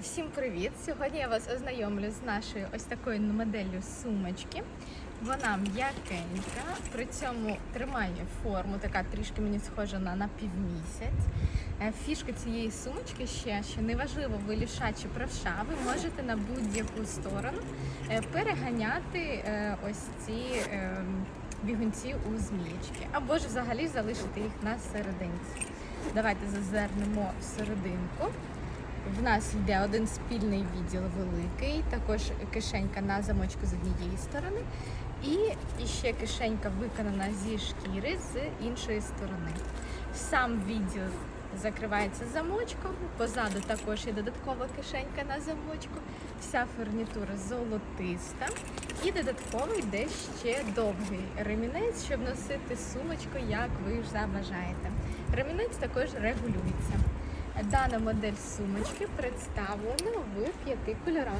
Всім привіт! Сьогодні я вас ознайомлю з нашою ось такою моделлю сумочки. Вона м'якенька, при цьому тримає форму, така трішки мені схожа на напівмісяць. Е, Фішка цієї сумочки ще, що неважливо, ви ліша чи правша, ви можете на будь-яку сторону е, переганяти е, ось ці бігунці у змієчки, або ж взагалі залишити їх на серединці. Давайте зазирнемо в серединку. В нас йде один спільний відділ великий, також кишенька на замочку з однієї сторони, і ще кишенька виконана зі шкіри з іншої сторони. Сам відділ закривається замочком, позаду також є додаткова кишенька на замочку, вся фурнітура золотиста, і додатково йде ще довгий ремінець, щоб носити сумочку, як ви ж забажаєте. Ремінець також регулюється. Дана модель сумочки представлена в п'яти кольорах.